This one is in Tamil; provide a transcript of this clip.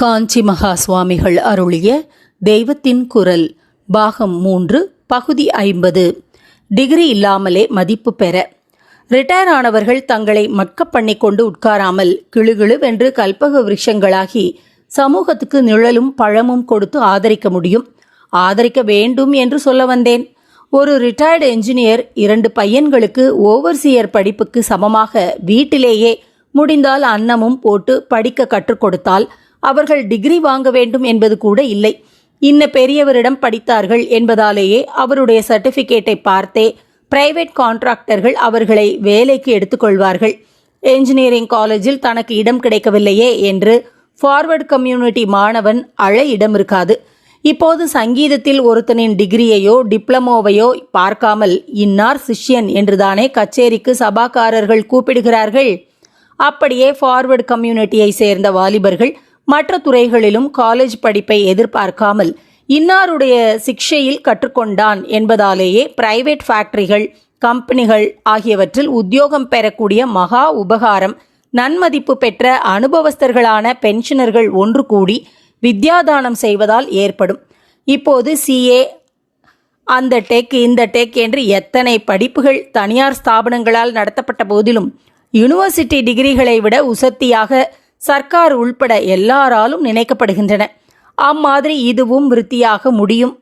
காஞ்சி மகா சுவாமிகள் அருளிய தெய்வத்தின் குரல் பாகம் மூன்று பகுதி ஐம்பது. டிகிரி இல்லாமலே மதிப்பு பெற. ரிட்டையர் ஆனவர்கள் தங்களை மட்கப் பண்ணி கொண்டு உட்காராமல் கிளுகிளுவென்று கல்பக விருஷங்களாகி சமூகத்துக்கு நிழலும் பழமும் கொடுத்து ஆதரிக்க முடியும். ஆதரிக்க வேண்டும் என்று சொல்ல வந்தேன். ஒரு ரிட்டையர்டு என்ஜினியர் இரண்டு பையன்களுக்கு ஓவர்சியர் படிப்புக்கு சமமாக வீட்டிலேயே முடிந்தால் அன்னமும் போட்டு படிக்க கற்றுக் கொடுத்தால் அவர்கள் டிகிரி வாங்க வேண்டும் என்பது கூட இல்லை. இன்ன பெரியவரிடம் படித்தார்கள் என்பதாலேயே அவருடைய சர்டிபிகேட்டை பார்த்தே பிரைவேட் கான்ட்ராக்டர்கள் அவர்களை வேலைக்கு எடுத்துக்கொள்வார்கள் என்ஜினியரிங் காலேஜில் தனக்கு இடம் கிடைக்கவில்லையே என்று ஃபார்வர்டு கம்யூனிட்டி மாணவன் அழ இடம் இருக்காது. இப்போது சங்கீதத்தில் ஒருத்தனின் டிகிரியையோ டிப்ளமோவையோ பார்க்காமல் இன்னார் சிஷ்யன் என்றுதானே கச்சேரிக்கு சபாக்காரர்கள் கூப்பிடுகிறார்கள்? அப்படியே ஃபார்வர்டு கம்யூனிட்டியை சேர்ந்த வாலிபர்கள் மற்ற துறைகளிலும் காலேஜ் படிப்பை எதிர்பார்க்காமல் இன்னாருடைய சிக்ஷையில் கற்றுக்கொண்டான் என்பதாலேயே பிரைவேட் ஃபேக்டரிகள் கம்பெனிகள் ஆகியவற்றில் உத்தியோகம் பெறக்கூடிய மகா உபகாரம் நன்மதிப்பு பெற்ற அனுபவஸ்தர்களான பென்ஷனர்கள் ஒன்று கூடி வித்யாதானம் செய்வதால் ஏற்படும். இப்போது சிஏ அந்த டெக் இந்த டெக் என்று எத்தனை படிப்புகள் தனியார் ஸ்தாபனங்களால் நடத்தப்பட்ட போதிலும் யுனிவர்சிட்டி டிகிரிகளை விட உசத்தியாக சர்க்கார் உள்பட எல்லாராலும் நினைக்கப்படுகின்றன. அம்மாதிரி இதுவும் விருத்தியாக முடியும்.